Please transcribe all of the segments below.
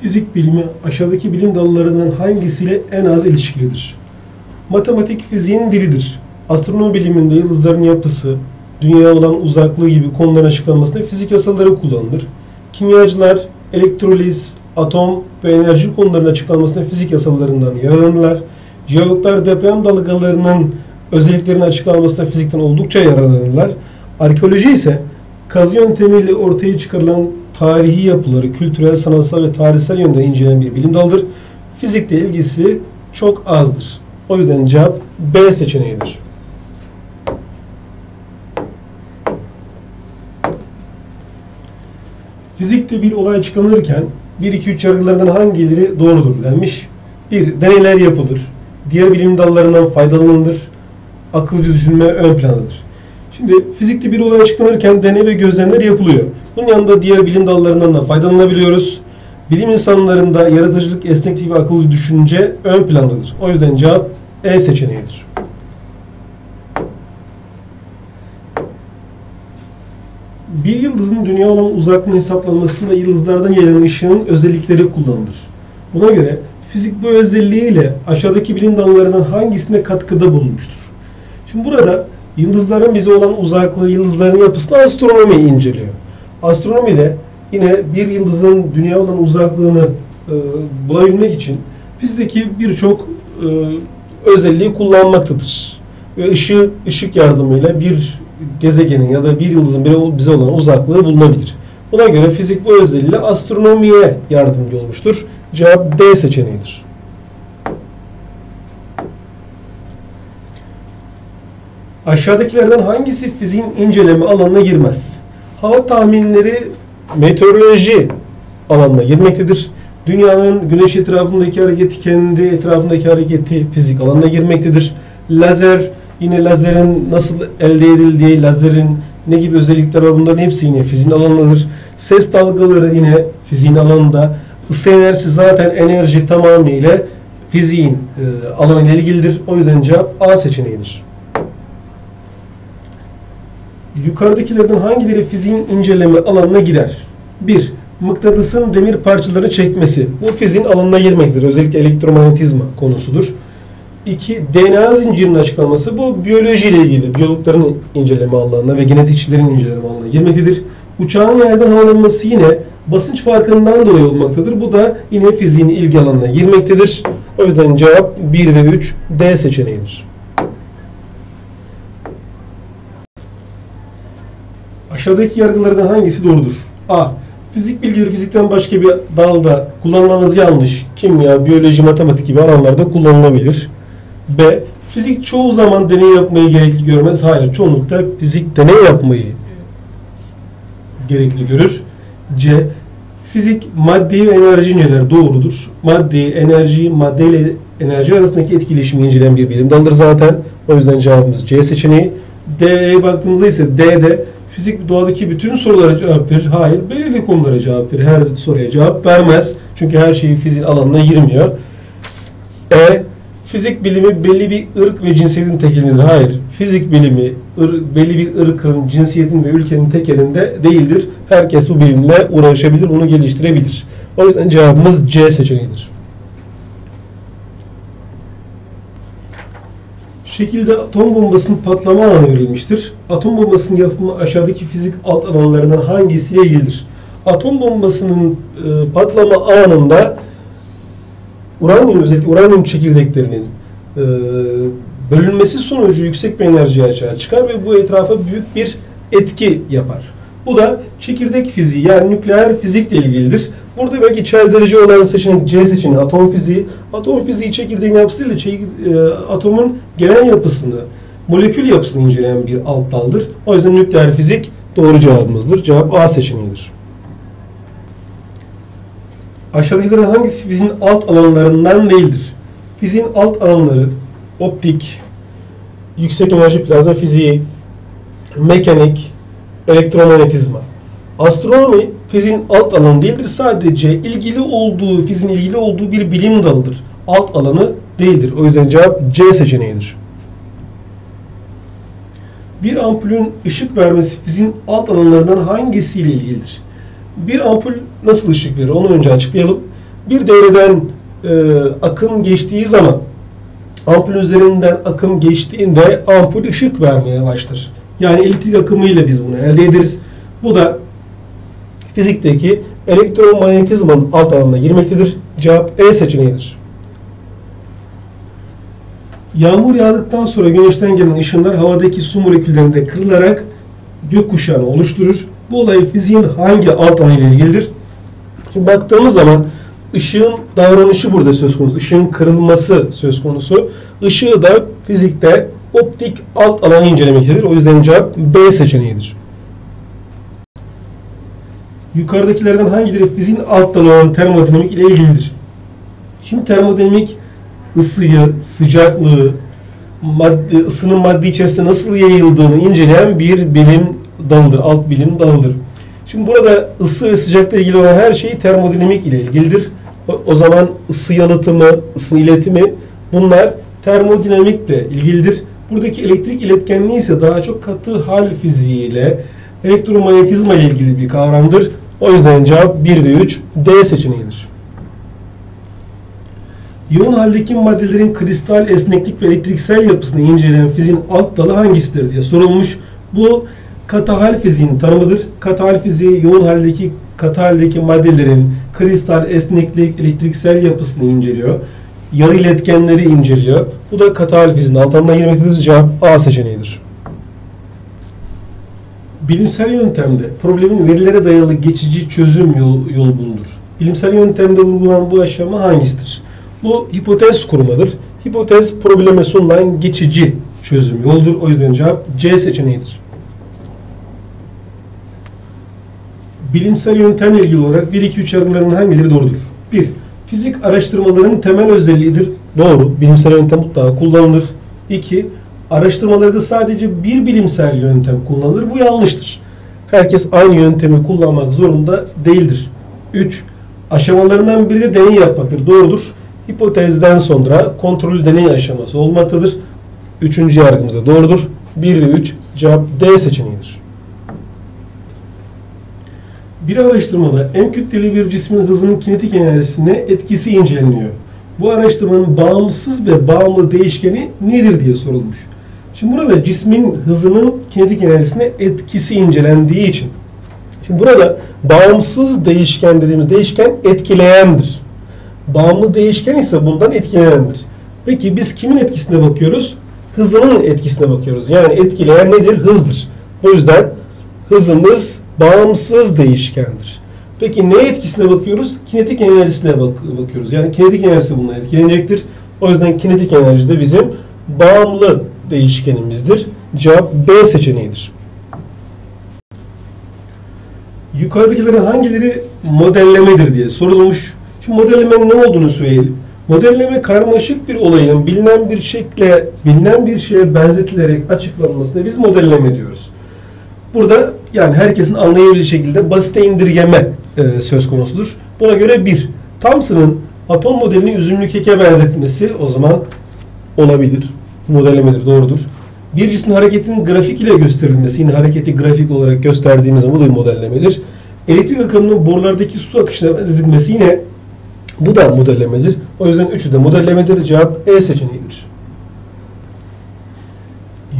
Fizik bilimi aşağıdaki bilim dallarından hangisiyle en az ilişkilidir? Matematik fiziğin dilidir. Astronomi biliminde yıldızların yapısı, dünya olan uzaklığı gibi konuların açıklanmasında fizik yasaları kullanılır. Kimyacılar elektroliz, atom ve enerji konularının açıklanmasında fizik yasalarından yararlanırlar. Jeologlar deprem dalgalarının özelliklerinin açıklanmasında fizikten oldukça yararlanırlar. Arkeoloji ise kazı yöntemiyle ortaya çıkarılan tarihi yapıları kültürel, sanatsal ve tarihsel yönden inceleyen bir bilim dalıdır. Fizikle ilgisi çok azdır. O yüzden cevap B seçeneğidir. Fizikte bir olay açıklanırken 1-2-3 yargılarından hangileri doğrudur denmiş. 1. Deneyler yapılır. Diğer bilim dallarından faydalanılır. Akılcı düşünme ön plandadır. Şimdi fizikte bir olay açıklanırken deney ve gözlemler yapılıyor. Bunun yanında diğer bilim dallarından da faydalanabiliyoruz. Bilim insanlarında yaratıcılık, esneklik ve akılcı düşünce ön plandadır. O yüzden cevap E seçeneğidir. Bir yıldızın dünya olan uzaklığının hesaplanmasında yıldızlardan gelen ışığın özellikleri kullanılır. Buna göre fizik bu özelliğiyle aşağıdaki bilim dallarından hangisine katkıda bulunmuştur? Şimdi burada yıldızların bize olan uzaklığı, yıldızların yapısını astronomi inceliyor. Astronomide yine bir yıldızın dünya olan uzaklığını e, bulabilmek için fizikteki birçok e, özelliği kullanmaktadır. Ve ışığı, ışık yardımıyla bir gezegenin ya da bir yıldızın bize olan uzaklığı bulunabilir. Buna göre fizik bu özelliğiyle astronomiye yardımcı olmuştur. Cevap D seçeneğidir. Aşağıdakilerden hangisi fiziğin inceleme alanına girmez? Hava tahminleri meteoroloji alanına girmektedir. Dünyanın güneş etrafındaki hareketi, kendi etrafındaki hareketi fizik alanına girmektedir. Lazer, yine lazerin nasıl elde edildiği, lazerin ne gibi özellikler var bunların hepsi yine fiziğin alanındadır. Ses dalgaları yine fiziğin alanında. Isı enerjisi zaten enerji tamamıyla fiziğin e, alanıyla ilgilidir. O yüzden cevap A seçeneğidir. Yukarıdakilerden hangileri fiziğin inceleme alanına girer? 1. Mıknatısın demir parçalarını çekmesi. Bu fiziğin alanına girmektedir. Özellikle elektromanyetizma konusudur. 2. DNA zincirinin açıklaması. Bu biyoloji ile ilgili. Biyologların inceleme alanına ve genetikçilerin inceleme alanına girmektedir. Uçağın yerden havalanması yine basınç farkından dolayı olmaktadır. Bu da yine fiziğin ilgi alanına girmektedir. O yüzden cevap 1 ve 3 D seçeneğidir. Aşağıdaki yargılardan hangisi doğrudur? A. Fizik bilgileri fizikten başka bir dalda kullanılmanız yanlış. Kimya, biyoloji, matematik gibi alanlarda kullanılabilir. B. Fizik çoğu zaman deney yapmayı gerekli görmez. Hayır, çoğunlukla fizik deney yapmayı gerekli görür. C. Fizik maddeyi ve enerji inceler. Doğrudur. Maddeyi, enerjiyi, madde ile enerji arasındaki etkileşimi inceleyen bir bilim dalıdır zaten. O yüzden cevabımız C seçeneği. D'ye baktığımızda ise D'de fizik doğadaki bütün sorulara cevap verir. Hayır, belirli konulara cevap verir. Her soruya cevap vermez. Çünkü her şeyi fizik alanına girmiyor. E. Fizik bilimi belli bir ırk ve cinsiyetin tekelidir. Hayır. Fizik bilimi ır, belli bir ırkın, cinsiyetin ve ülkenin tekelinde değildir. Herkes bu bilimle uğraşabilir, onu geliştirebilir. O yüzden cevabımız C seçeneğidir. Şekilde atom bombasının patlama alanı verilmiştir. Atom bombasının yapımı aşağıdaki fizik alt alanlarından hangisiyle ilgilidir? Atom bombasının e, patlama anında uranyum özellikle uranyum çekirdeklerinin e, bölünmesi sonucu yüksek bir enerji açığa çıkar ve bu etrafa büyük bir etki yapar. Bu da çekirdek fiziği yani nükleer fizikle ilgilidir. Burada belki çeldirici olan seçenek C seçeneği atom fiziği. Atom fiziği çekirdeğin yapısı değil de çek, e, atomun genel yapısını, molekül yapısını inceleyen bir alt daldır. O yüzden nükleer fizik doğru cevabımızdır. Cevap A seçeneğidir. Aşağıdakilerden hangisi fiziğin alt alanlarından değildir? Fiziğin alt alanları optik, yüksek enerji plazma fiziği, mekanik, elektromanyetizma. Astronomi fiziğin alt alanı değildir. Sadece ilgili olduğu, fiziğin ilgili olduğu bir bilim dalıdır. Alt alanı değildir. O yüzden cevap C seçeneğidir. Bir ampulün ışık vermesi fiziğin alt alanlarından hangisiyle ilgilidir? Bir ampul nasıl ışık verir? Onu önce açıklayalım. Bir devreden e, akım geçtiği zaman ampul üzerinden akım geçtiğinde ampul ışık vermeye başlar. Yani elektrik akımıyla biz bunu elde ederiz. Bu da fizikteki elektromanyetizmanın alt alanına girmektedir. Cevap E seçeneğidir. Yağmur yağdıktan sonra güneşten gelen ışınlar havadaki su moleküllerinde kırılarak gökkuşağını oluşturur. Bu olay fiziğin hangi alt alanı ile ilgilidir? Şimdi baktığımız zaman ışığın davranışı burada söz konusu. Işığın kırılması söz konusu. Işığı da fizikte optik alt alanı incelemektedir. O yüzden cevap B seçeneğidir. Yukarıdakilerden hangileri fiziğin alt dalı olan termodinamik ile ilgilidir? Şimdi termodinamik ısıyı, sıcaklığı, madde, ısının madde içerisinde nasıl yayıldığını inceleyen bir bilim dalıdır, alt bilim dalıdır. Şimdi burada ısı ve sıcaklıkla ilgili olan her şey termodinamik ile ilgilidir. O, o zaman ısı yalıtımı, ısı iletimi bunlar termodinamikle ilgilidir. Buradaki elektrik iletkenliği ise daha çok katı hal fiziği ile elektromanyetizma ile ilgili bir kavramdır. O yüzden cevap 1 ve 3 D seçeneğidir. Yoğun haldeki maddelerin kristal esneklik ve elektriksel yapısını inceleyen fiziğin alt dalı hangisidir diye sorulmuş. Bu katı hal fiziğin tanımıdır. Katı hal fiziği yoğun haldeki katı haldeki maddelerin kristal esneklik, elektriksel yapısını inceliyor. Yarı iletkenleri inceliyor. Bu da katı hal fiziğinin altından girmektedir. Cevap A seçeneğidir. Bilimsel yöntemde problemin verilere dayalı geçici çözüm yol, yolu bulunur. Bilimsel yöntemde uygulanan bu aşama hangisidir? Bu hipotez kurmadır. Hipotez probleme sunulan geçici çözüm yoldur. O yüzden cevap C seçeneğidir. Bilimsel yöntemle ilgili olarak 1, 2, 3 yargılarının hangileri doğrudur? 1. Fizik araştırmalarının temel özelliğidir. Doğru. Bilimsel yöntem mutlaka kullanılır. 2. Araştırmalarda sadece bir bilimsel yöntem kullanılır. Bu yanlıştır. Herkes aynı yöntemi kullanmak zorunda değildir. 3. Aşamalarından biri de deney yapmaktır. Doğrudur. Hipotezden sonra kontrollü deney aşaması olmaktadır. Üçüncü yargımız doğrudur. 1 ve 3 cevap D seçeneğidir. Bir araştırmada en kütleli bir cismin hızının kinetik enerjisine etkisi inceleniyor. Bu araştırmanın bağımsız ve bağımlı değişkeni nedir diye sorulmuş. Şimdi burada cismin hızının kinetik enerjisine etkisi incelendiği için. Şimdi burada bağımsız değişken dediğimiz değişken etkileyendir. Bağımlı değişken ise bundan etkilenendir. Peki biz kimin etkisine bakıyoruz? Hızının etkisine bakıyoruz. Yani etkileyen nedir? Hızdır. O yüzden hızımız bağımsız değişkendir. Peki ne etkisine bakıyoruz? Kinetik enerjisine bak bakıyoruz. Yani kinetik enerjisi bundan etkilenecektir. O yüzden kinetik enerji de bizim bağımlı değişkenimizdir. Cevap B seçeneğidir. Yukarıdakilerin hangileri modellemedir diye sorulmuş. Şimdi modellemenin ne olduğunu söyleyelim. Modelleme karmaşık bir olayın bilinen bir şekle, bilinen bir şeye benzetilerek açıklanmasına biz modelleme diyoruz. Burada yani herkesin anlayabildiği şekilde basite indirgeme e, söz konusudur. Buna göre bir, Thomson'ın atom modelini üzümlü keke benzetmesi o zaman olabilir. Modellemedir, doğrudur. Bir cismin hareketinin grafik ile gösterilmesi, yine hareketi grafik olarak gösterdiğimiz zaman bu da bir modellemedir. Elektrik akımının borulardaki su akışına benzetilmesi yine bu da modellemedir. O yüzden üçü de modellemedir. Cevap E seçeneğidir.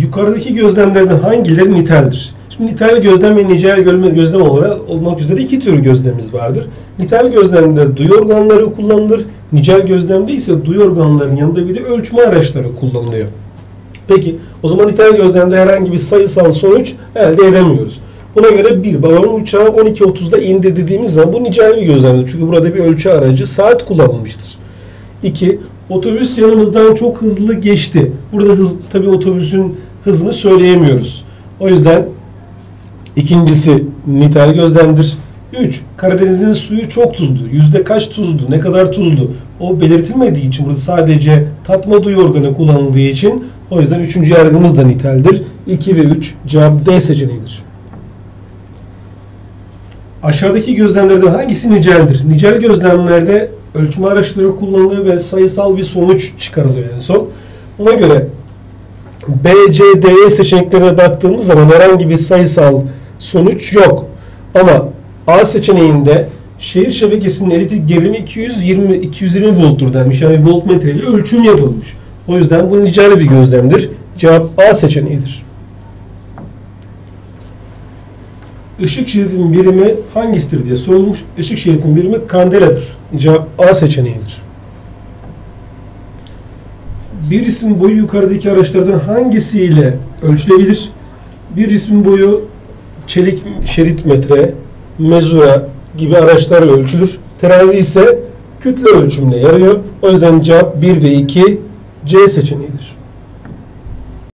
Yukarıdaki gözlemlerden hangileri niteldir? Şimdi nitel gözlem ve nicel gözlem olarak olmak üzere iki tür gözlemimiz vardır. Nitel gözlemde duyu organları kullanılır. Nicel gözlemde ise duyu organlarının yanında bir de ölçme araçları kullanılıyor. Peki o zaman nitel gözlemde herhangi bir sayısal sonuç elde edemiyoruz. Buna göre bir babamın uçağı 12.30'da indi dediğimiz zaman bu nicel bir gözlemdir. Çünkü burada bir ölçü aracı saat kullanılmıştır. İki, otobüs yanımızdan çok hızlı geçti. Burada hız tabii otobüsün hızını söyleyemiyoruz. O yüzden ikincisi nitel gözlemdir. 3. Karadeniz'in suyu çok tuzlu. Yüzde kaç tuzlu? Ne kadar tuzlu? O belirtilmediği için burada sadece tatma duyu organı kullanıldığı için o yüzden üçüncü yargımız da niteldir. 2 ve 3 cevap D seçeneğidir. Aşağıdaki gözlemlerden hangisi niceldir? Nicel gözlemlerde ölçme araçları kullanılıyor ve sayısal bir sonuç çıkarılıyor en son. Buna göre B, C, D, seçeneklerine baktığımız zaman herhangi bir sayısal sonuç yok. Ama A seçeneğinde Şehir şebekesinin elektrik gerilimi 220 220 volttur denmiş. Yani voltmetre ile ölçüm yapılmış. O yüzden bu nicari bir gözlemdir. Cevap A seçeneğidir. Işık şiddetinin birimi hangisidir diye sorulmuş. Işık şiddetinin birimi kandeladır. Cevap A seçeneğidir. Bir ismin boyu yukarıdaki araçlardan hangisiyle ölçülebilir? Bir ismin boyu çelik şerit metre, mezura gibi araçlarla ölçülür. Terazi ise kütle ölçümüne yarıyor. O yüzden cevap 1 ve 2 C seçeneğidir.